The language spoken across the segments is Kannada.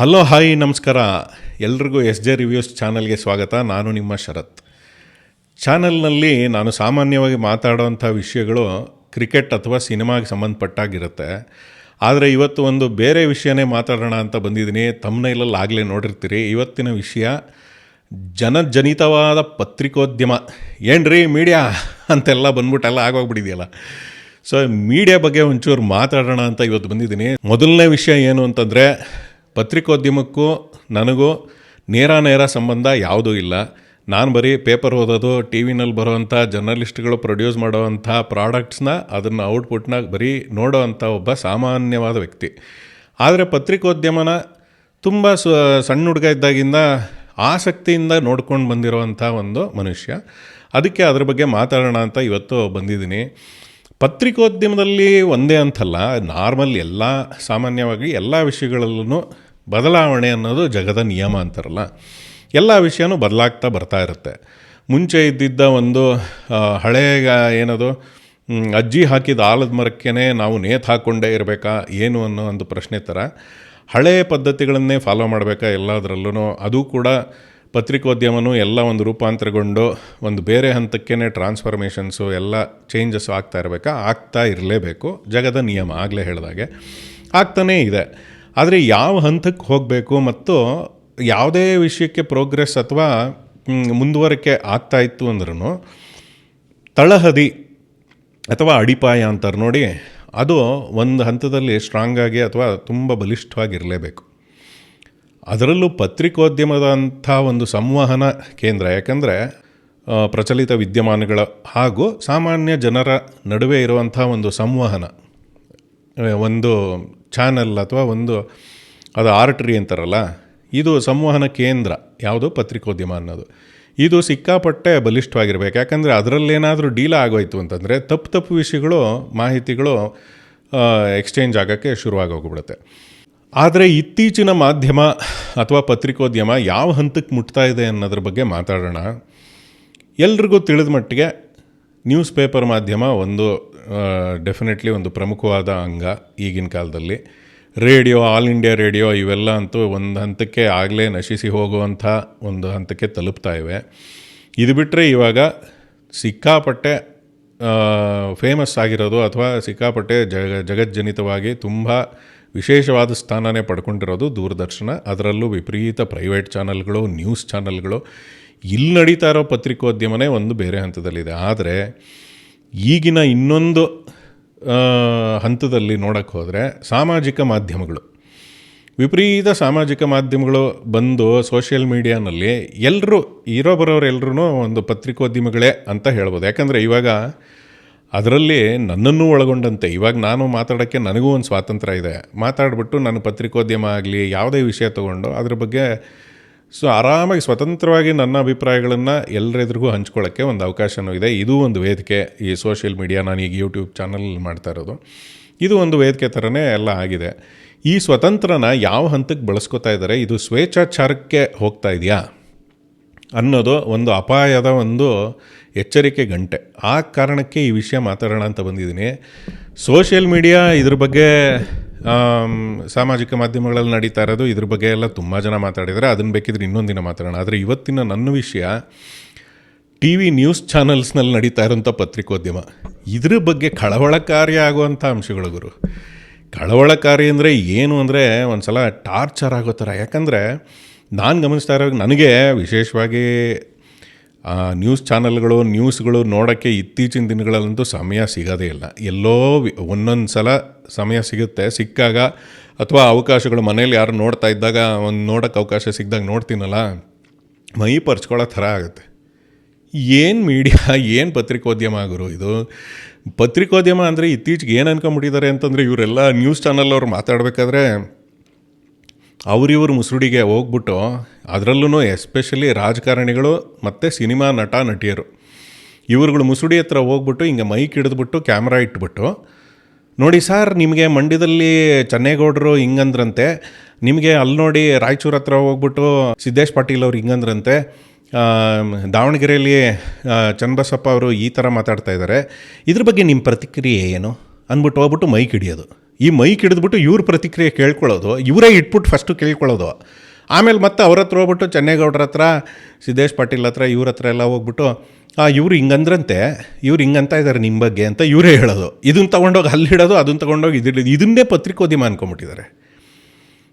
ಹಲೋ ಹಾಯ್ ನಮಸ್ಕಾರ. ಎಲ್ರಿಗೂ ಎಸ್ ಜೆ ರಿವ್ಯೂಸ್ ಚಾನಲ್ಗೆ ಸ್ವಾಗತ. ನಾನು ನಿಮ್ಮ ಶರತ್. ಚಾನಲ್ನಲ್ಲಿ ನಾನು ಸಾಮಾನ್ಯವಾಗಿ ಮಾತಾಡುವಂಥ ವಿಷಯಗಳು ಕ್ರಿಕೆಟ್ ಅಥವಾ ಸಿನಿಮಾಗೆ ಸಂಬಂಧಪಟ್ಟಾಗಿರುತ್ತೆ. ಆದರೆ ಇವತ್ತು ಒಂದು ಬೇರೆ ವಿಷಯನೇ ಮಾತಾಡೋಣ ಅಂತ ಬಂದಿದ್ದೀನಿ. ತಮ್ಮನೈಲಲ್ಲಿ ಆಗಲೇ ನೋಡಿರ್ತೀರಿ. ಇವತ್ತಿನ ವಿಷಯ ಜನಜನಿತವಾದ ಪತ್ರಿಕೋದ್ಯಮ. ಏನ್ರಿ ಮೀಡಿಯಾ ಅಂತೆಲ್ಲ ಬಂದ್ಬಿಟ್ಟೆಲ್ಲ ಆಗೋಗ್ಬಿಟ್ಟಿದೆಯಲ್ಲ. ಸೊ ಮೀಡಿಯಾ ಬಗ್ಗೆ ಒಂಚೂರು ಮಾತಾಡೋಣ ಅಂತ ಇವತ್ತು ಬಂದಿದ್ದೀನಿ. ಮೊದಲನೇ ವಿಷಯ ಏನು ಅಂತಂದರೆ ಪತ್ರಿಕೋದ್ಯಮಕ್ಕೂ ನನಗೂ ನೇರ ನೇರ ಸಂಬಂಧ ಯಾವುದೂ ಇಲ್ಲ. ನಾನು ಬರೀ ಪೇಪರ್ ಓದೋದು ಟಿ ವಿನಲ್ಲಿ ಬರೋವಂಥ ಜರ್ನಲಿಸ್ಟ್ಗಳು ಪ್ರೊಡ್ಯೂಸ್ ಮಾಡೋವಂಥ ಪ್ರಾಡಕ್ಟ್ಸ್ನ ಅದನ್ನು ಔಟ್ಪುಟ್ನ ಬರೀ ನೋಡೋವಂಥ ಒಬ್ಬ ಸಾಮಾನ್ಯವಾದ ವ್ಯಕ್ತಿ. ಆದರೆ ಪತ್ರಿಕೋದ್ಯಮನ ತುಂಬ ಸ, ಸಣ್ಣ ಹುಡುಗ ಇದ್ದಾಗಿಂದ ಆಸಕ್ತಿಯಿಂದ ನೋಡ್ಕೊಂಡು ಬಂದಿರೋವಂಥ ಒಂದು ಮನುಷ್ಯ. ಅದಕ್ಕೆ ಅದ್ರ ಬಗ್ಗೆ ಮಾತಾಡೋಣ ಅಂತ ಇವತ್ತು ಬಂದಿದ್ದೀನಿ. ಪತ್ರಿಕೋದ್ಯಮದಲ್ಲಿ ಒಂದೇ ಅಂತಲ್ಲ, ನಾರ್ಮಲ್ ಎಲ್ಲ, ಸಾಮಾನ್ಯವಾಗಿ ಎಲ್ಲ ವಿಷಯಗಳಲ್ಲೂ ಬದಲಾವಣೆ ಅನ್ನೋದು ಜಗದ ನಿಯಮ ಅಂತಾರಲ್ಲ. ಎಲ್ಲ ವಿಷಯನೂ ಬದಲಾಗ್ತಾ ಬರ್ತಾ ಇರುತ್ತೆ. ಮುಂಚೆ ಇದ್ದಿದ್ದ ಒಂದು ಹಳೆಯ ಏನದು ಅಜ್ಜಿ ಹಾಕಿದ ಆಲದ ಮರಕ್ಕೇ ನಾವು ನೇತು ಹಾಕ್ಕೊಂಡೇ ಇರಬೇಕಾ, ಏನು ಅನ್ನೋ ಒಂದು ಪ್ರಶ್ನೆ ಥರ ಹಳೆಯ ಪದ್ಧತಿಗಳನ್ನೇ ಫಾಲೋ ಮಾಡಬೇಕಾ ಎಲ್ಲದರಲ್ಲೂ ಅದು ಕೂಡ ಪತ್ರಿಕೋದ್ಯಮನೂ ಎಲ್ಲ ಒಂದು ರೂಪಾಂತರಗೊಂಡು ಒಂದು ಬೇರೆ ಹಂತಕ್ಕೇ ಟ್ರಾನ್ಸ್ಫಾರ್ಮೇಷನ್ಸು ಎಲ್ಲ ಚೇಂಜಸ್ ಆಗ್ತಾ ಇರಬೇಕಾ? ಆಗ್ತಾ ಇರಲೇಬೇಕು. ಜಗದ ನಿಯಮ ಆಗಲೇ ಹೇಳಿದಾಗೆ. ಆಗ್ತಾನೇ ಇದೆ. ಆದರೆ ಯಾವ ಹಂತಕ್ಕೆ ಹೋಗಬೇಕು ಮತ್ತು ಯಾವುದೇ ವಿಷಯಕ್ಕೆ ಪ್ರೋಗ್ರೆಸ್ ಅಥವಾ ಮುಂದುವರಿಕೆ ಆಗ್ತಾ ಇತ್ತು ಅಂದ್ರೂ ತಳಹದಿ ಅಥವಾ ಅಡಿಪಾಯ ಅಂತಾರೆ ನೋಡಿ, ಅದು ಒಂದು ಹಂತದಲ್ಲಿ ಸ್ಟ್ರಾಂಗಾಗಿ ಅಥವಾ ತುಂಬ ಬಲಿಷ್ಠವಾಗಿರಲೇಬೇಕು. ಅದರಲ್ಲೂ ಪತ್ರಿಕೋದ್ಯಮದಂಥ ಒಂದು ಸಂವಹನ ಕೇಂದ್ರ. ಯಾಕಂದರೆ ಪ್ರಚಲಿತ ವಿದ್ಯಮಾನಗಳ ಹಾಗೂ ಸಾಮಾನ್ಯ ಜನರ ನಡುವೆ ಇರುವಂಥ ಒಂದು ಸಂವಹನ. ಒಂದು ಚಾನಲ್ ಅಥವಾ ಒಂದು ಅದು ಆರ್ಟ್ರಿ ಅಂತಾರಲ್ಲ, ಇದು ಸಂವಹನ ಕೇಂದ್ರ, ಯಾವುದು ಪತ್ರಿಕೋದ್ಯಮ ಅನ್ನೋದು. ಇದು ಸಿಕ್ಕಾಪಟ್ಟೆ ಬಲಿಷ್ಠವಾಗಿರ್ಬೇಕು. ಯಾಕಂದರೆ ಅದರಲ್ಲೇನಾದರೂ ಡೀಲ ಆಗೋಯ್ತು ಅಂತಂದರೆ ತಪ್ಪು ತಪ್ಪು ವಿಷಯಗಳು, ಮಾಹಿತಿಗಳು ಎಕ್ಸ್ಚೇಂಜ್ ಆಗೋಕ್ಕೆ ಶುರುವಾಗೋಗ್ಬಿಡುತ್ತೆ. ಆದರೆ ಇತ್ತೀಚಿನ ಮಾಧ್ಯಮ ಅಥವಾ ಪತ್ರಿಕೋದ್ಯಮ ಯಾವ ಹಂತಕ್ಕೆ ಮುಟ್ತಾ ಇದೆ ಅನ್ನೋದ್ರ ಬಗ್ಗೆ ಮಾತಾಡೋಣ. ಎಲ್ರಿಗೂ ತಿಳಿದ ಮಟ್ಟಿಗೆ ನ್ಯೂಸ್ ಪೇಪರ್ ಮಾಧ್ಯಮ ಒಂದು ಡೆಫಿನೆಟ್ಲಿ ಒಂದು ಪ್ರಮುಖವಾದ ಅಂಗ ಈಗಿನ ಕಾಲದಲ್ಲಿ. ರೇಡಿಯೋ, ಆಲ್ ಇಂಡಿಯಾ ರೇಡಿಯೋ ಇವೆಲ್ಲ ಅಂತೂ ಒಂದು ಹಂತಕ್ಕೆ ಆಗಲೇ ನಶಿಸಿ ಹೋಗುವಂಥ ಒಂದು ಹಂತಕ್ಕೆ ತಲುಪ್ತಾ ಇವೆ. ಇದು ಬಿಟ್ಟರೆ ಇವಾಗ ಸಿಕ್ಕಾಪಟ್ಟೆ ಫೇಮಸ್ ಆಗಿರೋದು ಅಥವಾ ಸಿಕ್ಕಾಪಟ್ಟೆ ಜಗ, ಜಗಜ್ಜನಿತವಾಗಿ ತುಂಬ ವಿಶೇಷವಾದ ಸ್ಥಾನನೇ ಪಡ್ಕೊಂಡಿರೋದು ದೂರದರ್ಶನ. ಅದರಲ್ಲೂ ವಿಪರೀತ ಪ್ರೈವೇಟ್ ಚಾನಲ್ಗಳು ನ್ಯೂಸ್ ಚಾನಲ್ಗಳು ಇಲ್ಲಿ ನಡೀತಾ ಇರೋ ಪತ್ರಿಕೋದ್ಯಮನೇ ಒಂದು ಬೇರೆ ಹಂತದಲ್ಲಿದೆ. ಆದರೆ ಈಗಿನ ಇನ್ನೊಂದು ಹಂತದಲ್ಲಿ ನೋಡೋಕ್ಕೆ ಹೋದರೆ ಸಾಮಾಜಿಕ ಮಾಧ್ಯಮಗಳು. ವಿಪರೀತ ಸಾಮಾಜಿಕ ಮಾಧ್ಯಮಗಳು ಬಂದು ಸೋಷಿಯಲ್ ಮೀಡಿಯಾನಲ್ಲಿ ಎಲ್ಲರೂ ಇರೋ ಬರೋರು ಒಂದು ಪತ್ರಿಕೋದ್ಯಮಿಗಳೇ ಅಂತ ಹೇಳ್ಬೋದು. ಯಾಕಂದರೆ ಇವಾಗ ಅದರಲ್ಲಿ ನನ್ನನ್ನು ಒಳಗೊಂಡಂತೆ. ಇವಾಗ ನಾನು ಮಾತಾಡೋಕ್ಕೆ ನನಗೂ ಒಂದು ಸ್ವಾತಂತ್ರ್ಯ ಇದೆ. ಮಾತಾಡಿಬಿಟ್ಟು ನಾನು ಪತ್ರಿಕೋದ್ಯಮ ಆಗಲಿ, ಯಾವುದೇ ವಿಷಯ ತೊಗೊಂಡು ಅದ್ರ ಬಗ್ಗೆ ಸೊ ಆರಾಮಾಗಿ ಸ್ವತಂತ್ರವಾಗಿ ನನ್ನ ಅಭಿಪ್ರಾಯಗಳನ್ನು ಎಲ್ಲರೆದ್ರಿಗೂ ಹಂಚ್ಕೊಳ್ಳೋಕ್ಕೆ ಒಂದು ಅವಕಾಶವೂ ಇದೆ. ಇದು ಒಂದು ವೇದಿಕೆ. ಈ ಸೋಷಿಯಲ್ ಮೀಡಿಯಾ ನಾನು ಈಗ ಯೂಟ್ಯೂಬ್ ಚಾನಲ್ ಮಾಡ್ತಾ ಇರೋದು. ಇದು ಒಂದು ವೇದಿಕೆ ಥರನೇ ಎಲ್ಲ ಆಗಿದೆ. ಈ ಸ್ವತಂತ್ರನ ಯಾವ ಹಂತಕ್ಕೆ ಬಳಸ್ಕೊತಾ ಇದ್ದಾರೆ? ಇದು ಸ್ವೇಚ್ಛಾಚಾರಕ್ಕೆ ಹೋಗ್ತಾ ಇದೆಯಾ ಅನ್ನೋದು ಒಂದು ಅಪಾಯದ ಒಂದು ಎಚ್ಚರಿಕೆ ಗಂಟೆ. ಆ ಕಾರಣಕ್ಕೆ ಈ ವಿಷಯ ಮಾತಾಡೋಣ ಅಂತ ಬಂದಿದ್ದೀನಿ. ಸೋಷಿಯಲ್ ಮೀಡಿಯಾ ಇದ್ರ ಬಗ್ಗೆ ಸಾಮಾಜಿಕ ಮಾಧ್ಯಮಗಳಲ್ಲಿ ನಡೀತಾ ಇರೋದು ಇದ್ರ ಬಗ್ಗೆ ಎಲ್ಲ ತುಂಬ ಜನ ಮಾತಾಡಿದರೆ ಅದನ್ನು ಬೇಕಿದ್ರೆ ಇನ್ನೊಂದು ದಿನ ಮಾತಾಡೋಣ. ಆದರೆ ಇವತ್ತಿನ ನನ್ನ ವಿಷಯ ಟಿ ವಿ ನ್ಯೂಸ್ ಚಾನಲ್ಸ್ನಲ್ಲಿ ನಡೀತಾ ಇರೋಂಥ ಪತ್ರಿಕೋದ್ಯಮ. ಇದ್ರ ಬಗ್ಗೆ ಕಳವಳಕಾರಿ ಆಗುವಂಥ ಅಂಶಗಳು ಗುರು. ಕಳವಳಕಾರಿ ಅಂದರೆ ಏನು ಅಂದರೆ ಒಂದು ಸಲ ಟಾರ್ಚರ್ ಆಗೋ ಥರ. ಯಾಕಂದರೆ ನಾನು ಗಮನಿಸ್ತಾ ಇರೋ ನನಗೆ ವಿಶೇಷವಾಗಿ ನ್ಯೂಸ್ ಚಾನಲ್ಗಳು ನ್ಯೂಸ್ಗಳು ನೋಡೋಕ್ಕೆ ಇತ್ತೀಚಿನ ದಿನಗಳಲ್ಲಂತೂ ಸಮಯ ಸಿಗೋದೇ ಇಲ್ಲ. ಎಲ್ಲೋ ಒಂದೊಂದು ಸಲ ಸಮಯ ಸಿಗುತ್ತೆ. ಸಿಕ್ಕಾಗ ಅಥವಾ ಅವಕಾಶಗಳು ಮನೇಲಿ ಯಾರು ನೋಡ್ತಾ ಇದ್ದಾಗ ಒಂದು ನೋಡೋಕ್ಕೆ ಅವಕಾಶ ಸಿಕ್ಕಿದಾಗ ನೋಡ್ತೀನಲ್ಲ, ಮೈ ಪರ್ಚ್ಕೊಳ್ಳೋ ಥರ ಆಗುತ್ತೆ. ಏನು ಮೀಡಿಯಾ ಏನು ಪತ್ರಿಕೋದ್ಯಮ ಆಗೋರು ಇದು? ಪತ್ರಿಕೋದ್ಯಮ ಅಂದರೆ ಇತ್ತೀಚೆಗೆ ಏನು ಅನ್ಕೊಂಬಿಟ್ಟಿದ್ದಾರೆ ಅಂತಂದರೆ ಇವರೆಲ್ಲ ನ್ಯೂಸ್ ಚಾನಲ್ ಅವ್ರು ಮಾತಾಡಬೇಕಾದ್ರೆ ಅವರಿವರು ಮುಸುಡಿಗೆ ಹೋಗ್ಬಿಟ್ಟು ಅದರಲ್ಲೂ ಎಸ್ಪೆಷಲಿ ರಾಜಕಾರಣಿಗಳು ಮತ್ತು ಸಿನಿಮಾ ನಟ ನಟಿಯರು. ಇವರುಗಳು ಮುಸುಡಿ ಹತ್ರ ಹೋಗ್ಬಿಟ್ಟು ಹಿಂಗೆ ಮೈಕ್ ಹಿಡಿದ್ಬಿಟ್ಟು ಕ್ಯಾಮ್ರಾ ಇಟ್ಬಿಟ್ಟು, ನೋಡಿ ಸರ್, ನಿಮಗೆ ಮಂಡ್ಯದಲ್ಲಿ ಚನ್ನೇಗೌಡರು ಹಿಂಗಂದ್ರಂತೆ, ನಿಮಗೆ ಅಲ್ಲಿ ನೋಡಿ ರಾಯಚೂರು ಹತ್ರ ಹೋಗ್ಬಿಟ್ಟು ಸಿದ್ದೇಶ್ ಪಾಟೀಲ್ ಅವ್ರು ಹಿಂಗಂದ್ರಂತೆ ದಾವಣಗೆರೆಯಲ್ಲಿ ಚನ್ನಬಸಪ್ಪ ಅವರು ಈ ಥರ ಮಾತಾಡ್ತಾ ಇದ್ದಾರೆ, ಇದ್ರ ಬಗ್ಗೆ ನಿಮ್ಮ ಪ್ರತಿಕ್ರಿಯೆ ಏನು? ಅಂದ್ಬಿಟ್ಟು ಹೋಗ್ಬಿಟ್ಟು ಮೈಕ್ ಹಿಡಿಯೋದು. ಈ ಮೈಕ್ ಹಿಡಿದ್ಬಿಟ್ಟು ಇವ್ರ ಪ್ರತಿಕ್ರಿಯೆ ಕೇಳ್ಕೊಳ್ಳೋದು, ಇವರೇ ಇಟ್ಬಿಟ್ಟು ಫಸ್ಟು ಕೇಳ್ಕೊಳ್ಳೋದು. ಆಮೇಲೆ ಮತ್ತೆ ಅವ್ರ ಹತ್ರ ಹೋಗ್ಬಿಟ್ಟು ಚೆನ್ನೇಗೌಡ್ರ ಹತ್ರ, ಸಿದ್ದೇಶ್ ಪಾಟೀಲ್ ಹತ್ರ, ಇವ್ರ ಹತ್ರ ಎಲ್ಲ ಹೋಗ್ಬಿಟ್ಟು ಇವ್ರು ಹಿಂಗಂದ್ರಂತೆ, ಇವ್ರು ಹಿಂಗಂತ ಇದ್ದಾರೆ ನಿಮ್ಮ ಬಗ್ಗೆ ಅಂತ ಇವರೇ ಹೇಳೋದು. ಇದನ್ನ ತೊಗೊಂಡೋಗಿ ಅಲ್ಲಿ ಹಿಡೋದು ಅದನ್ನು ತೊಗೊಂಡೋಗಿ ಇದು ಇದನ್ನೇ ಪತ್ರಿಕೋದ್ಯಮ ಅನ್ಕೊಂಬಿಟ್ಟಿದ್ದಾರೆ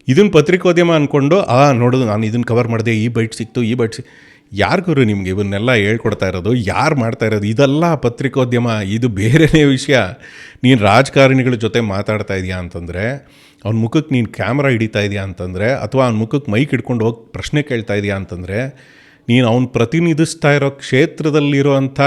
ಇದನ್ನು ಪತ್ರಿಕೋದ್ಯಮ ಅಂದ್ಕೊಂಡು ಆ ನೋಡೋದು ನಾನು ಇದನ್ನು ಕವರ್ ಮಾಡಿದೆ, ಈ ಬೈಟ್ ಸಿಕ್ತು, ಈ ಬೈಟ್ ಸಿಕ್ ಯಾರು ಗುರು ನಿಮಗೆ ಇವನ್ನೆಲ್ಲ ಹೇಳ್ಕೊಡ್ತಾ ಇರೋದು? ಯಾರು ಮಾಡ್ತಾ ಇರೋದು? ಇದೆಲ್ಲ ಪತ್ರಿಕೋದ್ಯಮ, ಇದು ಬೇರೆನೇ ವಿಷಯ. ನೀನು ರಾಜಕಾರಣಿಗಳ ಜೊತೆ ಮಾತಾಡ್ತಾ ಇದೆಯಾ ಅಂತಂದರೆ, ಅವ್ನ ಮುಖಕ್ಕೆ ನೀನು ಕ್ಯಾಮ್ರಾ ಹಿಡಿತಾ ಇದೆಯಾ ಅಂತಂದರೆ, ಅಥವಾ ಅವ್ನ ಮುಖಕ್ಕೆ ಮೈಕ್ ಹಿಡ್ಕೊಂಡು ಹೋಗಿ ಪ್ರಶ್ನೆ ಕೇಳ್ತಾ ಇದೆಯಾ ಅಂತಂದರೆ, ನೀನು ಅವ್ನು ಪ್ರತಿನಿಧಿಸ್ತಾ ಇರೋ ಕ್ಷೇತ್ರದಲ್ಲಿರುವಂಥ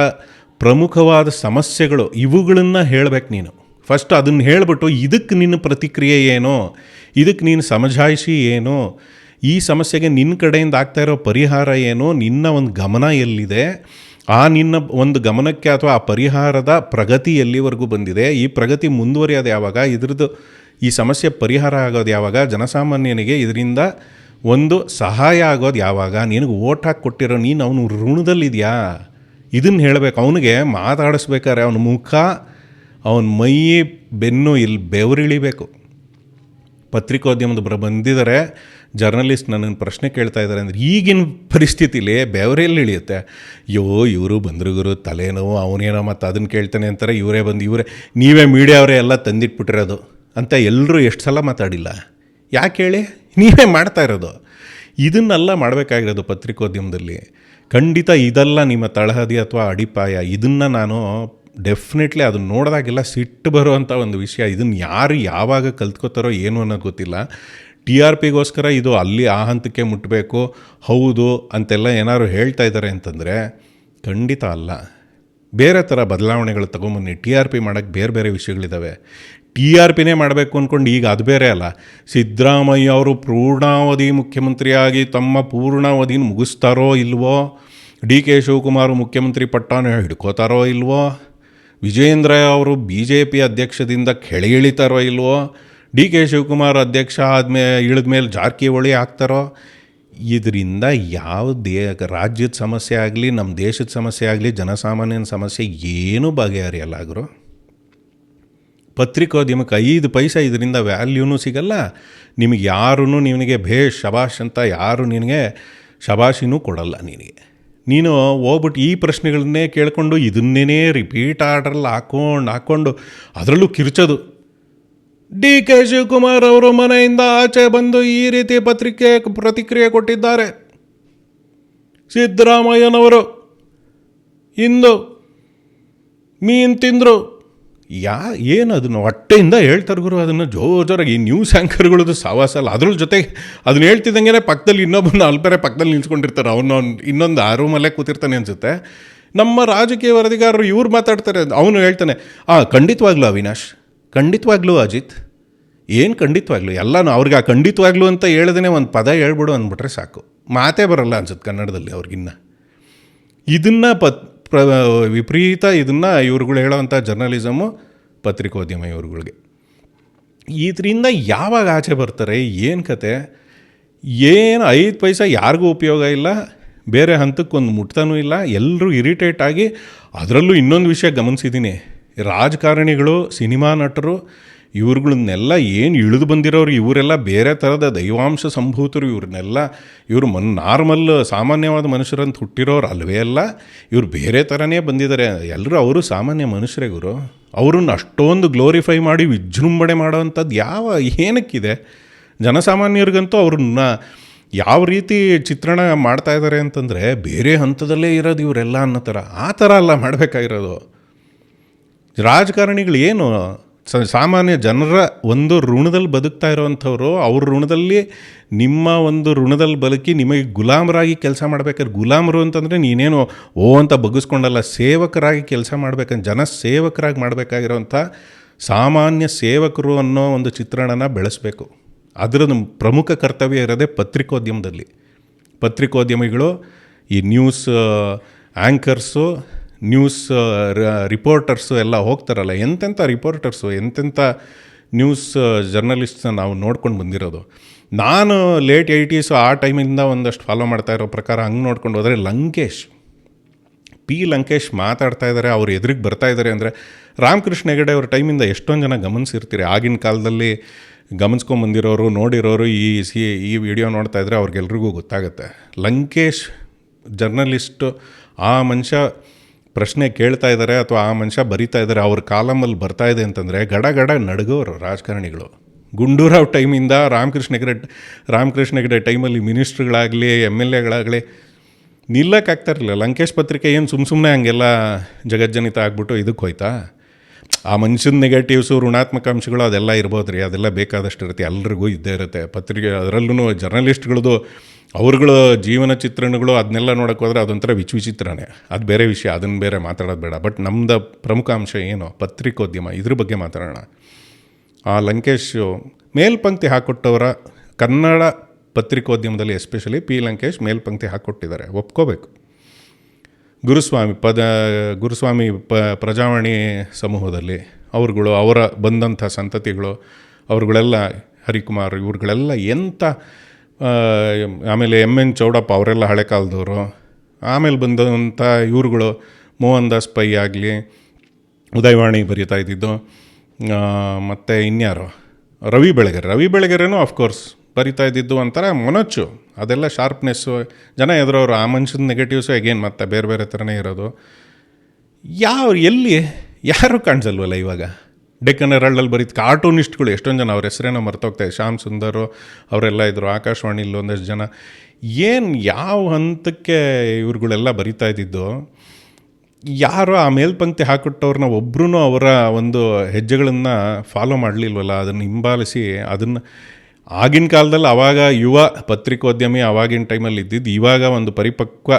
ಪ್ರಮುಖವಾದ ಸಮಸ್ಯೆಗಳು ಇವುಗಳನ್ನು ಹೇಳಬೇಕು ನೀನು. ಫಸ್ಟ್ ಅದನ್ನು ಹೇಳಿಬಿಟ್ಟು ಇದಕ್ಕೆ ನಿನ್ನ ಪ್ರತಿಕ್ರಿಯೆ ಏನು? ಇದಕ್ಕೆ ನೀನು ಸಮಜಾಯಿಷಿ ಏನು? ಈ ಸಮಸ್ಯೆಗೆ ನಿನ್ನ ಕಡೆಯಿಂದ ಆಗ್ತಾ ಇರೋ ಪರಿಹಾರ ಏನು? ನಿನ್ನ ಒಂದು ಗಮನ ಎಲ್ಲಿದೆ? ಆ ನಿನ್ನ ಒಂದು ಗಮನಕ್ಕೆ ಅಥವಾ ಆ ಪರಿಹಾರದ ಪ್ರಗತಿ ಎಲ್ಲಿವರೆಗೂ ಬಂದಿದೆ? ಈ ಪ್ರಗತಿ ಮುಂದುವರಿಯೋದು ಯಾವಾಗ? ಇದ್ರದ್ದು ಈ ಸಮಸ್ಯೆ ಪರಿಹಾರ ಆಗೋದು ಯಾವಾಗ? ಜನಸಾಮಾನ್ಯನಿಗೆ ಇದರಿಂದ ಒಂದು ಸಹಾಯ ಆಗೋದು ಯಾವಾಗ? ನಿನಗೆ ಓಟ್ ಹಾಕಿ ಕೊಟ್ಟಿರೋ ನೀನು ಅವನು ಋಣದಲ್ಲಿದೆಯಾ? ಇದನ್ನು ಹೇಳಬೇಕು. ಅವನಿಗೆ ಮಾತಾಡಿಸ್ಬೇಕಾದ್ರೆ ಅವನ ಮುಖ, ಅವನ ಮೈ, ಬೆನ್ನು ಇಲ್ಲಿ ಬೆವರಿಳಿಬೇಕು. ಪತ್ರಿಕೋದ್ಯಮದ ಬಂದಿದ್ದಾರೆ ಜರ್ನಲಿಸ್ಟ್ ನನ್ನನ್ನು ಪ್ರಶ್ನೆ ಕೇಳ್ತಾ ಇದ್ದಾರೆ ಅಂದರೆ ಈಗಿನ ಪರಿಸ್ಥಿತಿಲಿ ಬೆವರೆಲ್ಲಿ ಇಳಿಯುತ್ತೆ? ಅಯ್ಯೋ, ಇವರು ಬಂದ್ರಿಗರು ಗುರು, ತಲೆನೋವು, ಅವನೇನೋ ಮತ್ತು ಅದನ್ನು ಕೇಳ್ತಾನೆ ಅಂತಾರೆ, ಇವರೇ ಬಂದು, ಇವರೇ. ನೀವೇ ಮೀಡಿಯಾವರೇ ಎಲ್ಲ ತಂದಿಟ್ಬಿಟ್ಟಿರೋದು ಅಂತ ಎಲ್ಲರೂ ಎಷ್ಟು ಸಲ ಮಾತಾಡಿಲ್ಲ. ಯಾಕೆ ಹೇಳಿ? ನೀವೇ ಮಾಡ್ತಾ ಇರೋದು. ಇದನ್ನೆಲ್ಲ ಮಾಡಬೇಕಾಗಿರೋದು ಪತ್ರಿಕೋದ್ಯಮದಲ್ಲಿ. ಖಂಡಿತ ಇದೆಲ್ಲ ನಿಮ್ಮ ತಳಹದಿ ಅಥವಾ ಅಡಿಪಾಯ. ಇದನ್ನು ನಾನು ಡೆಫಿನೆಟ್ಲಿ ಅದನ್ನ ನೋಡಿದಾಗೆಲ್ಲ ಸಿಟ್ಟು ಬರುವಂಥ ಒಂದು ವಿಷಯ. ಇದನ್ನು ಯಾರು ಯಾವಾಗ ಕಲ್ತ್ಕೋತಾರೋ ಏನು ಅನ್ನೋದು ಗೊತ್ತಿಲ್ಲ. ಟಿ ಆರ್ ಪಿಗೋಸ್ಕರ ಇದು ಅಲ್ಲಿ ಆ ಹಂತಕ್ಕೆ ಮುಟ್ಟಬೇಕು ಹೌದು ಅಂತೆಲ್ಲ ಏನಾದ್ರು ಹೇಳ್ತಾ ಇದ್ದಾರೆ ಅಂತಂದರೆ ಖಂಡಿತ ಅಲ್ಲ. ಬೇರೆ ಥರ ಬದಲಾವಣೆಗಳು ತೊಗೊಂಬನ್ನಿ. ಟಿ ಆರ್ ಪಿ ಮಾಡೋಕ್ಕೆ ಬೇರೆ ಬೇರೆ ವಿಷಯಗಳಿದ್ದಾವೆ ಟಿ ಆರ್ ಪಿನೇ ಮಾಡಬೇಕು ಅಂದ್ಕೊಂಡು ಈಗ ಅದು ಬೇರೆ ಅಲ್ಲ. ಸಿದ್ದರಾಮಯ್ಯ ಅವರು ಪೂರ್ಣಾವಧಿ ಮುಖ್ಯಮಂತ್ರಿಯಾಗಿ ತಮ್ಮ ಪೂರ್ಣಾವಧಿನ ಮುಗಿಸ್ತಾರೋ ಇಲ್ವೋ? ಡಿ ಕೆ ಶಿವಕುಮಾರ್ ಮುಖ್ಯಮಂತ್ರಿ ಪಟ್ಟಾನ ಹಿಡ್ಕೋತಾರೋ ಇಲ್ವೋ? ವಿಜೇಂದ್ರ ಅವರು ಬಿ ಜೆ ಪಿ ಅಧ್ಯಕ್ಷದಿಂದ ಕೆಳಗಿಳಿತಾರೋ ಇಲ್ವೋ? ಡಿ ಕೆ ಶಿವಕುಮಾರ್ ಅಧ್ಯಕ್ಷ ಆದ್ಮೇ, ಇಳಿದ ಮೇಲೆ ಜಾರಕಿಹೊಳಿ ಆಗ್ತಾರೋ? ಇದರಿಂದ ಯಾವ ದೇ, ರಾಜ್ಯದ ಸಮಸ್ಯೆ ಆಗಲಿ, ನಮ್ಮ ದೇಶದ ಸಮಸ್ಯೆ ಆಗಲಿ, ಜನಸಾಮಾನ್ಯನ ಸಮಸ್ಯೆ ಏನೂ ಬಗೆಹರಿಯಲ್ಲ ಗುರು. ಪತ್ರಿಕೋದ್ಯಮಕ್ಕೆ ಐದು ಪೈಸೆ ಇದರಿಂದ ವ್ಯಾಲ್ಯೂನೂ ಸಿಗಲ್ಲ. ನಿಮಗೆ ಯಾರೂ ನಿನಗೆ ಭೇಷ್ ಶಬಾಷ್ ಅಂತ ಯಾರು ನಿನಗೆ ಶಬಾಷಿನೂ ಕೊಡಲ್ಲ ನಿನಗೆ. ನೀನು ಹೋಗ್ಬಿಟ್ಟು ಈ ಪ್ರಶ್ನೆಗಳನ್ನೇ ಕೇಳಿಕೊಂಡು ಇದನ್ನೇ ರಿಪೀಟ್ ಆರ್ಡ್ರಲ್ಲಿ ಹಾಕ್ಕೊಂಡು ಹಾಕ್ಕೊಂಡು ಅದರಲ್ಲೂ ಕಿರ್ಚೋದು. ಡಿ ಕೆ ಶಿವಕುಮಾರ್ ಅವರು ಮನೆಯಿಂದ ಆಚೆ ಬಂದು ಈ ರೀತಿ ಪತ್ರಿಕೆ ಪ್ರತಿಕ್ರಿಯೆ ಕೊಟ್ಟಿದ್ದಾರೆ. ಸಿದ್ದರಾಮಯ್ಯನವರು, ಇಂದು ಮೀನು ತಿಂದರು. ಯಾ, ಏನು ಅದನ್ನು ಹೊಟ್ಟೆಯಿಂದ ಹೇಳ್ತಾರೆ ಗುರು, ಅದನ್ನು ಜೋ ಜೋರಾಗಿ ಈ ನ್ಯೂಸ್ ಆ್ಯಂಕರ್ಗಳದ್ದು ಸಾವಾಸ ಅಲ್ಲ. ಅದ್ರ ಜೊತೆಗೆ ಅದನ್ನ ಹೇಳ್ತಿದ್ದಂಗೆ ಪಕ್ಕದಲ್ಲಿ ಇನ್ನೊಬ್ಬನ ಅಲ್ಪರೆ ಪಕ್ಕದಲ್ಲಿ ನಿಲ್ಸ್ಕೊಂಡಿರ್ತಾರೆ. ಅವನು ಇನ್ನೊಂದು ಆ ರೂಮಲ್ಲೇ ಕೂತಿರ್ತಾನೆ ಅನಿಸುತ್ತೆ. ನಮ್ಮ ರಾಜಕೀಯ ವರದಿಗಾರರು ಇವ್ರು ಮಾತಾಡ್ತಾರೆ, ಅವನು ಹೇಳ್ತಾನೆ, ಆ, ಖಂಡಿತವಾಗ್ಲೂ ಅವಿನಾಶ್ ಖಂಡಿತವಾಗ್ಲೂ ಅಜಿತ್, ಏನು ಖಂಡಿತವಾಗ್ಲೂ, ಎಲ್ಲನೂ ಅವ್ರಿಗೆ ಆ ಖಂಡಿತವಾಗ್ಲೂ ಅಂತ ಹೇಳಿದ್ರೆ ಒಂದು ಪದ ಹೇಳ್ಬಿಡು ಅಂದ್ಬಿಟ್ರೆ ಸಾಕು. ಮಾತೇ ಬರಲ್ಲ ಅನ್ಸುತ್ತೆ ಕನ್ನಡದಲ್ಲಿ ಅವ್ರಿಗಿನ್ನ. ಇದನ್ನು ಪತ್, ಪ್ರ, ವಿಪರೀತ ಇದನ್ನು ಇವ್ರುಗಳು ಹೇಳೋವಂಥ ಜರ್ನಲಿಸಮು ಪತ್ರಿಕೋದ್ಯಮ ಇವ್ರುಗಳಿಗೆ. ಇದರಿಂದ ಯಾವಾಗ ಆಚೆ ಬರ್ತಾರೆ, ಏನು ಕತೆ, ಏನು ಐದು ಪೈಸೆ ಯಾರಿಗೂ ಉಪಯೋಗ ಇಲ್ಲ, ಬೇರೆ ಹಂತಕ್ಕೊಂದು ಮುಟ್ತಾನೂ ಇಲ್ಲ ಎಲ್ಲರೂ ಇರಿಟೇಟ್ ಆಗಿ ಅದರಲ್ಲೂ ಇನ್ನೊಂದು ವಿಷಯ ಗಮನಿಸಿದ್ದೀನಿ ರಾಜಕಾರಣಿಗಳು, ಸಿನಿಮಾ ನಟರು, ಇವ್ರುಗಳನ್ನೆಲ್ಲ ಏನು ಇಳಿದು ಬಂದಿರೋರು, ಇವರೆಲ್ಲ ಬೇರೆ ಥರದ ದೈವಾಂಶ ಸಂಭೂತರು, ಇವ್ರನ್ನೆಲ್ಲ ಇವರು ಮನ್, ನಾರ್ಮಲ್ ಸಾಮಾನ್ಯವಾದ ಮನುಷ್ಯರಂತ ಹುಟ್ಟಿರೋರು ಅಲ್ಲವೇ ಅಲ್ಲ? ಇವ್ರು ಬೇರೆ ಥರನೇ ಬಂದಿದ್ದಾರೆ. ಎಲ್ಲರೂ ಅವರು ಸಾಮಾನ್ಯ ಮನುಷ್ಯರೇ ಗುರು. ಅವ್ರನ್ನ ಅಷ್ಟೊಂದು ಗ್ಲೋರಿಫೈ ಮಾಡಿ ವಿಜೃಂಭಣೆ ಮಾಡೋವಂಥದ್ದು ಯಾವ, ಏನಕ್ಕಿದೆ? ಜನಸಾಮಾನ್ಯರಿಗಂತೂ ಅವ್ರನ್ನ ಯಾವ ರೀತಿ ಚಿತ್ರಣ ಮಾಡ್ತಾ ಇದ್ದಾರೆ ಅಂತಂದರೆ, ಬೇರೆ ಹಂತದಲ್ಲೇ ಇರೋದು ಇವರೆಲ್ಲ ಅನ್ನೋ ಥರ. ಆ ಥರ ಅಲ್ಲ ಮಾಡಬೇಕಾಗಿರೋದು. ರಾಜಕಾರಣಿಗಳು ಏನು? ಸಾಮಾನ್ಯ ಜನರ ಒಂದು ಋಣದಲ್ಲಿ ಬದುಕ್ತಾ ಇರೋವಂಥವ್ರು, ಅವ್ರ ಋಣದಲ್ಲಿ ನಿಮ್ಮ ಒಂದು ಋಣದಲ್ಲಿ ಬದುಕಿ ನಿಮಗೆ ಗುಲಾಮರಾಗಿ ಕೆಲಸ ಮಾಡ್ಬೇಕಾದ್ರೆ ಗುಲಾಮರು ಅಂತಂದರೆ ನೀನೇನು ಓ ಅಂತ ಬಗ್ಗಿಸ್ಕೊಂಡಲ್ಲ, ಸೇವಕರಾಗಿ ಕೆಲಸ ಮಾಡ್ಬೇಕಂತ ಜನ ಸೇವಕರಾಗಿ ಮಾಡಬೇಕಾಗಿರೋಂಥ ಸಾಮಾನ್ಯ ಸೇವಕರು ಅನ್ನೋ ಒಂದು ಚಿತ್ರಣನ ಬೆಳೆಸಬೇಕು. ಅದರ ಪ್ರಮುಖ ಕರ್ತವ್ಯ ಇರೋದೇ ಪತ್ರಿಕೋದ್ಯಮದಲ್ಲಿ. ಪತ್ರಿಕೋದ್ಯಮಿಗಳು ಈ ನ್ಯೂಸ್ ಆ್ಯಂಕರ್ಸು ನ್ಯೂಸ್ ರಿಪೋರ್ಟರ್ಸು ಎಲ್ಲ ಹೋಗ್ತಾರಲ್ಲ ಎಂತೆಂಥ ರಿಪೋರ್ಟರ್ಸು ಎಂತೆಂಥ ನ್ಯೂಸ್ ಜರ್ನಲಿಸ್ಟ್ನ ನಾವು ನೋಡ್ಕೊಂಡು ಬಂದಿರೋದು. ನಾನು ಲೇಟ್ ಏಯ್ಟೀಸು ಆ ಟೈಮಿಂದ ಒಂದಷ್ಟು ಫಾಲೋ ಮಾಡ್ತಾ ಇರೋ ಪ್ರಕಾರ ಹಂಗೆ ನೋಡ್ಕೊಂಡು ಹೋದರೆ ಲಂಕೇಶ್, ಪಿ ಲಂಕೇಶ್ ಮಾತಾಡ್ತಾ ಇದ್ದಾರೆ ಅವ್ರು ಎದುರಿಗೆ ಬರ್ತಾ ಇದ್ದಾರೆ ಅಂದರೆ ರಾಮಕೃಷ್ಣ ಹೆಗಡೆ ಅವ್ರ ಟೈಮಿಂದ ಎಷ್ಟೊಂದು ಜನ ಗಮನಿಸಿರ್ತೀರಿ? ಆಗಿನ ಕಾಲದಲ್ಲಿ ಗಮನಿಸ್ಕೊಂಬಂದಿರೋರು ನೋಡಿರೋರು ಈ ಸಿ, ಈ ವಿಡಿಯೋ ನೋಡ್ತಾ ಇದ್ದರೆ ಅವ್ರಿಗೆಲ್ರಿಗೂ ಗೊತ್ತಾಗುತ್ತೆ. ಲಂಕೇಶ್ ಜರ್ನಲಿಸ್ಟು ಆ ಮನುಷ್ಯ ಪ್ರಶ್ನೆ ಕೇಳ್ತಾ ಇದ್ದಾರೆ ಅಥವಾ ಆ ಮನುಷ್ಯ ಬರಿತಾ ಇದ್ದಾರೆ ಅವ್ರ ಕಾಲಮಲ್ಲಿ ಬರ್ತಾ ಇದೆ ಅಂತಂದರೆ ಗಡ ಗಡ ನಡಗೋರು ರಾಜಕಾರಣಿಗಳು. ಗುಂಡೂರಾವ್ ಟೈಮಿಂದ ರಾಮಕೃಷ್ಣ ಹೆಗಡೆ ರಾಮಕೃಷ್ಣ ಹೆಗಡೆ ಟೈಮಲ್ಲಿ ಮಿನಿಸ್ಟ್ರ್ಗಳಾಗಲಿ ಎಂ ಎಲ್ ಎಗಳಾಗಲಿ ನಿಲ್ಲಕ್ಕಾಗ್ತಾ ಇರಲಿಲ್ಲ. ಲಂಕೇಶ್ ಪತ್ರಿಕೆ ಏನು ಸುಮ್ಮ ಸುಮ್ಮನೆ ಹಂಗೆಲ್ಲ ಜಗಜ್ಜನಿತ ಆಗ್ಬಿಟ್ಟು ಇದಕ್ಕೆ ಹೋಯ್ತಾ? ಆ ಮನುಷ್ಯನ ನೆಗೆಟಿವ್ಸು ಋಣಾತ್ಮಕ ಅಂಶಗಳು ಅದೆಲ್ಲ ಇರ್ಬೋದು ರೀ ಅದೆಲ್ಲ ಬೇಕಾದಷ್ಟು ಇರುತ್ತೆ ಎಲ್ರಿಗೂ ಇದ್ದೇ ಇರುತ್ತೆ. ಪತ್ರಿಕೆ ಅದರಲ್ಲೂ ಜರ್ನಲಿಸ್ಟ್ಗಳದ್ದು ಅವ್ರುಗಳ ಜೀವನ ಚಿತ್ರಣಗಳು ಅದನ್ನೆಲ್ಲ ನೋಡೋಕೆ ಹೋದರೆ ಅದೊಂಥರ ವಿಚ್ ವಿಚಿತ್ರನೇ ಅದು ಬೇರೆ ವಿಷಯ, ಅದನ್ನು ಬೇರೆ ಮಾತಾಡೋದು ಬೇಡ. ಬಟ್ ನಮ್ಮದು ಪ್ರಮುಖ ಅಂಶ ಏನು? ಪತ್ರಿಕೋದ್ಯಮ, ಇದ್ರ ಬಗ್ಗೆ ಮಾತಾಡೋಣ. ಆ ಲಂಕೇಶ್, ಮೇಲ್ಪಂಕ್ತಿ ಹಾಕ್ಕೊಟ್ಟವರ ಕನ್ನಡ ಪತ್ರಿಕೋದ್ಯಮದಲ್ಲಿ ಎಸ್ಪೆಷಲಿ ಪಿ ಲಂಕೇಶ್ ಮೇಲ್ಪಂಕ್ತಿ ಹಾಕ್ಕೊಟ್ಟಿದ್ದಾರೆ ಒಪ್ಕೋಬೇಕು. ಗುರುಸ್ವಾಮಿ ಪದ, ಗುರುಸ್ವಾಮಿ ಪ, ಪ್ರಜಾವಾಣಿ ಸಮೂಹದಲ್ಲಿ ಅವ್ರುಗಳು, ಅವರ ಬಂದಂಥ ಸಂತತಿಗಳು, ಅವ್ರುಗಳೆಲ್ಲ ಹರಿಕುಮಾರ್, ಇವ್ರುಗಳೆಲ್ಲ ಎಂಥ ಆಮೇಲೆ ಎಂ ಎನ್ ಚೌಡಪ್ಪ ಅವರೆಲ್ಲ ಹಳೆ ಕಾಲದವರು. ಆಮೇಲೆ ಬಂದಂಥ ಇವ್ರುಗಳು ಮೋಹನ್ ದಾಸ್ ಪೈ ಆಗಲಿ, ಉದಯವಾಣಿ ಬರೀತಾ ಇದ್ದಿದ್ದು. ಮತ್ತು ಇನ್ಯಾರು? ರವಿ ಬೆಳಗೆರೆ. ರವಿ ಬೆಳಗೆರೆನೂ ಆಫ್ಕೋರ್ಸ್ ಬರಿತಾ ಇದ್ದಿದ್ದು ಒಂಥರ ಮೊನಚ್ಚು. ಅದೆಲ್ಲ ಶಾರ್ಪ್ನೆಸ್ಸು ಜನ ಎದುರವರು ಆ ಮನುಷ್ಯನ ನೆಗೆಟಿವ್ಸು ಎಗೇನ್ ಮತ್ತೆ ಬೇರೆ ಬೇರೆ ಥರನೇ ಇರೋದು. ಯಾವ, ಎಲ್ಲಿ, ಯಾರು ಕಾಣಿಸಲ್ವಲ್ಲ ಇವಾಗ? ಡೆಕ್ಕನ್ ಹೆರಾಲ್ಡಲ್ಲಿ ಬರೀತು ಕಾರ್ಟೂನಿಸ್ಟ್ಗಳು ಎಷ್ಟೊಂದು ಜನ ಅವ್ರ ಹೆಸರೇನೋ ಮರ್ತೋಗ್ತಾಯಿದೆ ಶ್ಯಾಮ್ ಸುಂದರು ಅವರೆಲ್ಲ ಇದ್ದರು ಆಕಾಶವಾಣಿಲಿ ಒಂದಷ್ಟು ಜನ. ಏನು ಯಾವ ಹಂತಕ್ಕೆ ಇವ್ರುಗಳೆಲ್ಲ ಬರಿತಾ ಇದ್ದಿದ್ದು? ಯಾರು ಆ ಮೇಲ್ಪಂಕ್ತಿ ಹಾಕಿಟ್ಟವ್ರನ್ನ ಒಬ್ಬರೂ ಅವರ ಒಂದು ಹೆಜ್ಜೆಗಳನ್ನು ಫಾಲೋ ಮಾಡಲಿಲ್ವಲ್ಲ? ಅದನ್ನು ಹಿಂಬಾಲಿಸಿ ಅದನ್ನು ಆಗಿನ ಕಾಲದಲ್ಲಿ ಆವಾಗ ಯುವ ಪತ್ರಿಕೋದ್ಯಮಿ ಆವಾಗಿನ ಟೈಮಲ್ಲಿ ಇದ್ದಿದ್ದು ಇವಾಗ ಒಂದು ಪರಿಪಕ್ವ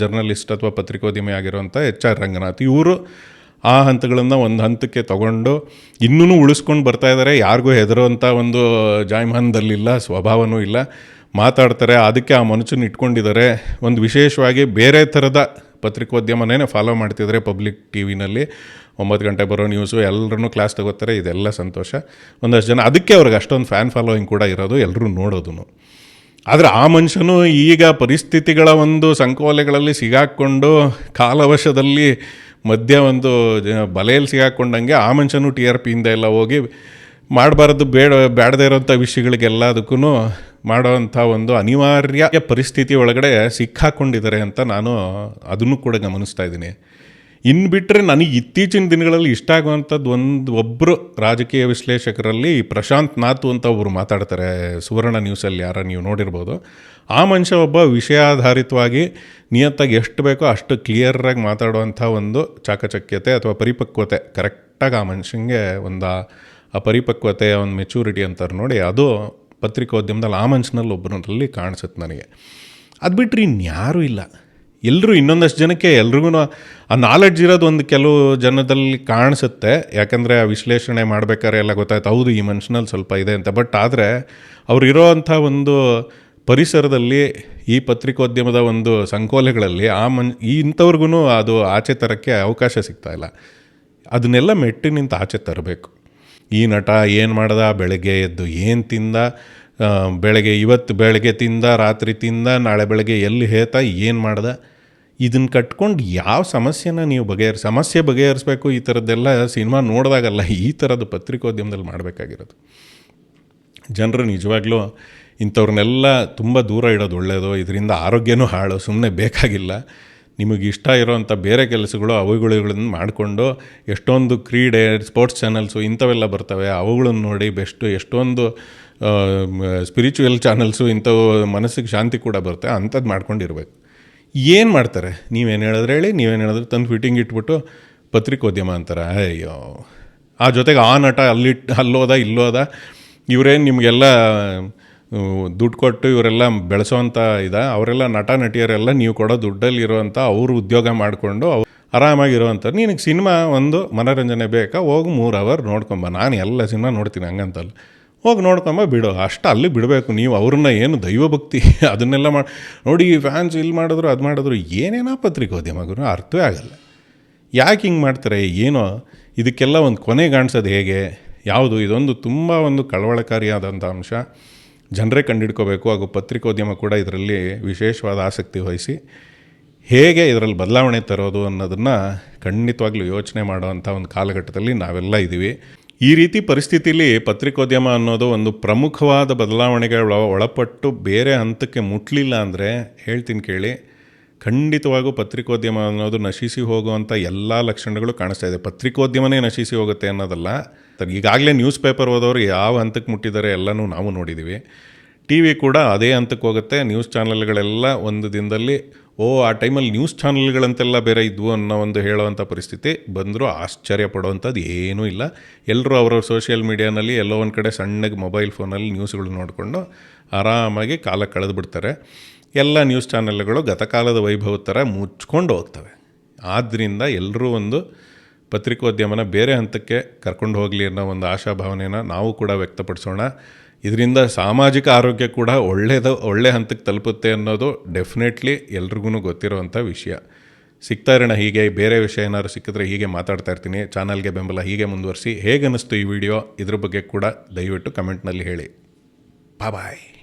ಜರ್ನಲಿಸ್ಟ್ ಅಥವಾ ಪತ್ರಿಕೋದ್ಯಮಿ ಆಗಿರುವಂಥ ಎಚ್ ಆರ್ ರಂಗನಾಥ್. ಇವರು ಆ ಹಂತಗಳನ್ನು ಒಂದು ಹಂತಕ್ಕೆ ತಗೊಂಡು ಇನ್ನೂ ಉಳಿಸ್ಕೊಂಡು ಬರ್ತಾ ಇದ್ದಾರೆ ಯಾರಿಗೂ ಹೆದರುವಂಥ ಒಂದು ಜಾಯಮಾನದಲ್ಲಿಲ್ಲ, ಸ್ವಭಾವನೂ ಇಲ್ಲ. ಮಾತಾಡ್ತಾರೆ, ಅದಕ್ಕೆ ಆ ಮನುಷ್ಯನ ಇಟ್ಕೊಂಡಿದ್ದಾರೆ ಒಂದು ವಿಶೇಷವಾಗಿ ಬೇರೆ ಥರದ ಪತ್ರಿಕೋದ್ಯಮನೇ ಫಾಲೋ ಮಾಡ್ತಿದ್ದಾರೆ ಪಬ್ಲಿಕ್ ಟಿ ವಿನಲ್ಲಿ ಒಂಬತ್ತು ಗಂಟೆ ಬರೋ ನ್ಯೂಸು ಎಲ್ಲರೂ ಕ್ಲಾಸ್ ತಗೋತಾರೆ, ಇದೆಲ್ಲ ಸಂತೋಷ. ಒಂದಷ್ಟು ಜನ, ಅದಕ್ಕೆ ಅವ್ರಿಗೆ ಅಷ್ಟೊಂದು ಫ್ಯಾನ್ ಫಾಲೋಯಿಂಗ್ ಕೂಡ ಇರೋದು ಎಲ್ಲರೂ ನೋಡೋದು ಆದರೆ ಆ ಮನುಷ್ಯನು ಈಗ ಪರಿಸ್ಥಿತಿಗಳ ಒಂದು ಸಂಕೋಲೆಗಳಲ್ಲಿ ಸಿಗಾಕ್ಕೊಂಡು ಕಾಲವಶದಲ್ಲಿ ಮಧ್ಯ ಒಂದು ಬಲೆಯಲ್ಲಿ ಸಿಗಾಕೊಂಡಂಗೆ ಆ ಮನುಷ್ಯನೂ ಟಿ ಆರ್ ಪಿಯಿಂದ ಎಲ್ಲ ಹೋಗಿ ಮಾಡಬಾರ್ದು, ಬೇಡ ಬೇಡದೇ ಇರೋಂಥ ವಿಷಯಗಳಿಗೆಲ್ಲದಕ್ಕೂ ಮಾಡೋವಂಥ ಒಂದು ಅನಿವಾರ್ಯ ಪರಿಸ್ಥಿತಿ ಒಳಗಡೆ ಸಿಕ್ಕಾಕೊಂಡಿದ್ದಾರೆ ಅಂತ ನಾನು ಅದನ್ನು ಕೂಡ ಗಮನಿಸ್ತಾ ಇದ್ದೀನಿ. ಇನ್ನು ಬಿಟ್ಟರೆ ನನಗೆ ಇತ್ತೀಚಿನ ದಿನಗಳಲ್ಲಿ ಇಷ್ಟ ಆಗುವಂಥದ್ದು ಒಂದು ಒಬ್ಬರು ರಾಜಕೀಯ ವಿಶ್ಲೇಷಕರಲ್ಲಿ ಪ್ರಶಾಂತ್ ನಾಥು ಅಂತ ಒಬ್ಬರು ಮಾತಾಡ್ತಾರೆ. ಸುವರ್ಣ ನ್ಯೂಸಲ್ಲಿ ಯಾರ ನೀವು ನೋಡಿರ್ಬೋದು. ಆ ಮನುಷ್ಯ ಒಬ್ಬ ವಿಷಯಾಧಾರಿತವಾಗಿ ನಿಯತ್ತಾಗಿ ಎಷ್ಟು ಬೇಕೋ ಅಷ್ಟು ಕ್ಲಿಯರಾಗಿ ಮಾತಾಡುವಂಥ ಒಂದು ಚಾಕಚಕ್ಯತೆ ಅಥವಾ ಪರಿಪಕ್ವತೆ ಕರೆಕ್ಟಾಗಿ ಆ ಮನುಷ್ಯಂಗೆ ಒಂದು ಆ- ಪರಿಪಕ್ವತೆ ಒಂದು ಮೆಚೂರಿಟಿ ಅಂತಾರೆ ನೋಡಿ ಅದು ಪತ್ರಿಕೋದ್ಯಮದಲ್ಲಿ ಆ ಮನುಷ್ಯನಲ್ಲಿ ಒಬ್ಬರಲ್ಲಿ ಕಾಣಿಸುತ್ತೆ ನನಗೆ. ಅದು ಬಿಟ್ಟರೆ ಇನ್ಯಾರೂ ಇಲ್ಲ. ಎಲ್ಲರೂ ಇನ್ನೊಂದಷ್ಟು ಜನಕ್ಕೆ ಎಲ್ರಿಗೂ ಆ ನಾಲೆಡ್ಜ್ ಇರೋದು ಒಂದು ಕೆಲವು ಜನದಲ್ಲಿ ಕಾಣಿಸುತ್ತೆ. ಯಾಕಂದರೆ ಆ ವಿಶ್ಲೇಷಣೆ ಮಾಡಬೇಕಾದ್ರೆ ಎಲ್ಲ ಗೊತ್ತಾಯ್ತು, ಹೌದು, ಈ ಮನುಷ್ಯನಲ್ಲಿ ಸ್ವಲ್ಪ ಇದೆ ಅಂತ. ಬಟ್ ಆದರೆ ಅವರಿರೋ ಇರೋವಂಥ ಒಂದು ಪರಿಸರದಲ್ಲಿ, ಈ ಪತ್ರಿಕೋದ್ಯಮದ ಒಂದು ಸಂಕೋಲೆಗಳಲ್ಲಿ ಆ ಮನ್, ಈ ಇಂಥವ್ರಿಗೂ ಅದು ಆಚೆ ತರೋಕ್ಕೆ ಅವಕಾಶ ಸಿಗ್ತಾ ಇಲ್ಲ. ಅದನ್ನೆಲ್ಲ ಮೆಟ್ಟಿ ನಿಂತು ಆಚೆ ತರಬೇಕು. ಈ ನಟ ಏನು ಮಾಡ್ದ? ಬೆಳಗ್ಗೆ ಎದ್ದು ಏನು ತಿಂದ? ಬೆಳಗ್ಗೆ ಇವತ್ತು ಬೆಳಗ್ಗೆ ತಿಂದ, ರಾತ್ರಿ ತಿಂದ, ನಾಳೆ ಬೆಳಗ್ಗೆ ಎಲ್ಲಿ ಹೇತ ಏನು ಮಾಡ್ದೆ? ಇದನ್ನು ಕಟ್ಕೊಂಡು ಯಾವ ಸಮಸ್ಯೆನ ನೀವು ಬಗೆಹರಿ, ಸಮಸ್ಯೆ ಬಗೆಹರಿಸ್ಬೇಕು, ಈ ಥರದ್ದೆಲ್ಲ ಸಿನಿಮಾ ನೋಡಿದಾಗಲ್ಲ, ಈ ಥರದ್ದು ಪತ್ರಿಕೋದ್ಯಮದಲ್ಲಿ ಮಾಡಬೇಕಾಗಿರೋದು. ಜನರು ನಿಜವಾಗ್ಲೂ ಇಂಥವ್ರನ್ನೆಲ್ಲ ತುಂಬ ದೂರ ಇಡೋದು ಒಳ್ಳೆಯದು ಇದರಿಂದ ಆರೋಗ್ಯನೂ ಹಾಳು ಸುಮ್ಮನೆ ಬೇಕಾಗಿಲ್ಲ. ನಿಮಗೆ ಇಷ್ಟ ಇರೋವಂಥ ಬೇರೆ ಕೆಲಸಗಳು ಅವುಗಳನ್ನು ಮಾಡಿಕೊಂಡು, ಎಷ್ಟೊಂದು ಕ್ರೀಡೆ, ಸ್ಪೋರ್ಟ್ಸ್ ಚಾನಲ್ಸು ಇಂಥವೆಲ್ಲ ಬರ್ತವೆ ಅವುಗಳನ್ನು ನೋಡಿ ಬೆಸ್ಟು, ಎಷ್ಟೊಂದು ಸ್ಪಿರಿಚುವಲ್ ಚಾನಲ್ಸು ಇಂಥವು ಮನಸ್ಸಿಗೆ ಶಾಂತಿ ಕೂಡ ಬರುತ್ತೆ ಅಂಥದ್ದು ಮಾಡ್ಕೊಂಡಿರ್ಬೇಕು. ಏನು ಮಾಡ್ತಾರೆ? ನೀವೇನು ಹೇಳಿದ್ರೆ ಹೇಳಿ, ನೀವೇನು ಹೇಳಿದ್ರೆ ತಂದು ಫಿಟ್ಟಿಂಗ್ ಇಟ್ಬಿಟ್ಟು ಪತ್ರಿಕೋದ್ಯಮ ಅಂತಾರೆ. ಅಯ್ಯೋ. ಆ ಜೊತೆಗೆ ಆ ನಟ ಅಲ್ಲಿಟ್ಟು ಅಲ್ಲೋದ, ಇಲ್ಲೋದ, ಇವರೇನು ನಿಮಗೆಲ್ಲ ದುಡ್ಡು ಕೊಟ್ಟು ಇವರೆಲ್ಲ ಬೆಳೆಸೋವಂಥ ಇದ, ಅವರೆಲ್ಲ ನಟ ನಟಿಯರೆಲ್ಲ ನೀವು ಕೊಡೋ ದುಡ್ಡಲ್ಲಿ ಇರೋವಂಥ ಅವರು ಉದ್ಯೋಗ ಮಾಡಿಕೊಂಡು ಅವ್ರು ಆರಾಮಾಗಿರುವಂಥ ನಿನಗೆ ಸಿನಿಮಾ ಒಂದು ಮನೋರಂಜನೆ ಬೇಕಾ? ಹೋಗಿ ಮೂರು ಅವರ್ ನೋಡ್ಕೊಂಬ. ನಾನು ಎಲ್ಲ ಸಿನಿಮಾ ನೋಡ್ತೀನಿ ಹಂಗಂತಲ್ಲ. ಹೋಗಿ ನೋಡ್ಕೊಂಬ ಬಿಡು, ಅಷ್ಟು ಅಲ್ಲಿ ಬಿಡಬೇಕು, ನೀವು ಅವ್ರನ್ನ ಏನು ದೈವಭಕ್ತಿ ಅದನ್ನೆಲ್ಲ ಮಾಡಿ, ನೋಡಿ ಫ್ಯಾನ್ಸ್ ಇಲ್ಲಿ ಮಾಡಿದ್ರು, ಅದು ಮಾಡಿದ್ರು, ಏನೇನೋ ಪತ್ರಿಕೋದ್ಯಮಗೂ ಅರ್ಥವೇ ಆಗಲ್ಲ. ಯಾಕೆ ಹಿಂಗೆ ಮಾಡ್ತಾರೆ, ಏನೋ, ಇದಕ್ಕೆಲ್ಲ ಒಂದು ಕೊನೆ ಕಾಣಿಸೋದು ಹೇಗೆ? ಯಾವುದು, ಇದೊಂದು ತುಂಬ ಒಂದು ಕಳವಳಕಾರಿಯಾದಂಥ ಅಂಶ. ಜನರೇ ಕಂಡಿಡ್ಕೋಬೇಕು, ಹಾಗೂ ಪತ್ರಿಕೋದ್ಯಮ ಕೂಡ ಇದರಲ್ಲಿ ವಿಶೇಷವಾದ ಆಸಕ್ತಿ ವಹಿಸಿ, ಹೇಗೆ ಇದರಲ್ಲಿ ಬದಲಾವಣೆ ತರೋದು ಅನ್ನೋದನ್ನು ಖಂಡಿತವಾಗ್ಲೂ ಯೋಚನೆ ಮಾಡುವಂಥ ಒಂದು ಕಾಲಘಟ್ಟದಲ್ಲಿ ನಾವೆಲ್ಲ ಇದ್ದೀವಿ ಈ ರೀತಿ ಪರಿಸ್ಥಿತಿಲಿ ಪತ್ರಿಕೋದ್ಯಮ ಅನ್ನೋದು ಒಂದು ಪ್ರಮುಖವಾದ ಬದಲಾವಣೆಗೆ ಒಳಪಟ್ಟು ಬೇರೆ ಹಂತಕ್ಕೆ ಮುಟ್ಲಿಲ್ಲ ಅಂದರೆ, ಹೇಳ್ತೀನಿ ಕೇಳಿ, ಖಂಡಿತವಾಗೂ ಪತ್ರಿಕೋದ್ಯಮ ಅನ್ನೋದು ನಶಿಸಿ ಹೋಗುವಂಥ ಎಲ್ಲ ಲಕ್ಷಣಗಳು ಕಾಣಿಸ್ತಾ ಇದೆ. ಪತ್ರಿಕೋದ್ಯಮನೇ ನಶಿಸಿ ಹೋಗುತ್ತೆ ಅನ್ನೋದಲ್ಲ. ಈಗಾಗಲೇ ನ್ಯೂಸ್ ಪೇಪರ್ ಓದೋರು ಯಾವ ಹಂತಕ್ಕೆ ಮುಟ್ಟಿದ್ದಾರೆ ಎಲ್ಲನೂ ನಾವು ನೋಡಿದ್ದೀವಿ ಟಿ ವಿ ಕೂಡ ಅದೇ ಹಂತಕ್ಕೆ ಹೋಗುತ್ತೆ. ನ್ಯೂಸ್ ಚಾನಲ್ಗಳೆಲ್ಲ ಒಂದು ದಿನದಲ್ಲಿ ಓ, ಆ ಟೈಮಲ್ಲಿ ನ್ಯೂಸ್ ಚಾನಲ್ಗಳಂತೆಲ್ಲ ಬೇರೆ ಇದ್ವು ಅನ್ನೋ ಒಂದು ಹೇಳುವಂಥ ಪರಿಸ್ಥಿತಿ ಬಂದರೂ ಆಶ್ಚರ್ಯ ಪಡುವಂಥದ್ದು ಏನೂ ಇಲ್ಲ. ಎಲ್ಲರೂ ಅವರವ್ರ ಸೋಷಿಯಲ್ ಮೀಡಿಯಾನಲ್ಲಿ ಎಲ್ಲೋ ಒಂದು ಕಡೆ ಸಣ್ಣಗೆ ಮೊಬೈಲ್ ಫೋನಲ್ಲಿ ನ್ಯೂಸ್ಗಳು ನೋಡಿಕೊಂಡು ಆರಾಮಾಗಿ ಕಾಲ ಕಳೆದು ಬಿಡ್ತಾರೆ ಎಲ್ಲ ನ್ಯೂಸ್ ಚಾನೆಲ್ಗಳು ಗತಕಾಲದ ವೈಭವ ಥರ ಮುಚ್ಕೊಂಡು ಹೋಗ್ತವೆ. ಆದ್ದರಿಂದ ಎಲ್ಲರೂ ಒಂದು ಪತ್ರಿಕೋದ್ಯಮನ ಬೇರೆ ಹಂತಕ್ಕೆ ಕರ್ಕೊಂಡು ಹೋಗಲಿ ಅನ್ನೋ ಒಂದು ಆಶಾಭಾವನೆಯನ್ನು ನಾವು ಕೂಡ ವ್ಯಕ್ತಪಡಿಸೋಣ. ಇದರಿಂದ ಸಾಮಾಜಿಕ ಆರೋಗ್ಯ ಕೂಡ ಒಳ್ಳೆಯದು ಒಳ್ಳೆ ಹಂತಕ್ಕೆ ತಲುಪುತ್ತೆ ಅನ್ನೋದು ಡೆಫಿನೆಟ್ಲಿ ಎಲ್ರಿಗೂ ಗೊತ್ತಿರೋವಂಥ ವಿಷಯ. ಸಿಗ್ತಾ ಇರೋಣ ಹೀಗೆ, ಬೇರೆ ವಿಷಯ ಏನಾದ್ರು ಸಿಕ್ಕಿದ್ರೆ ಹೀಗೆ ಮಾತಾಡ್ತಾ ಇರ್ತೀನಿ. ಚಾನಲ್ಗೆ ಬೆಂಬಲ ಹೀಗೆ ಮುಂದುವರಿಸಿ. ಹೇಗೆ ಅನ್ನಿಸ್ತು ಈ ವಿಡಿಯೋ? ಇದ್ರ ಬಗ್ಗೆ ಕೂಡ ದಯವಿಟ್ಟು ಕಮೆಂಟ್ನಲ್ಲಿ ಹೇಳಿ. ಬಾಯ್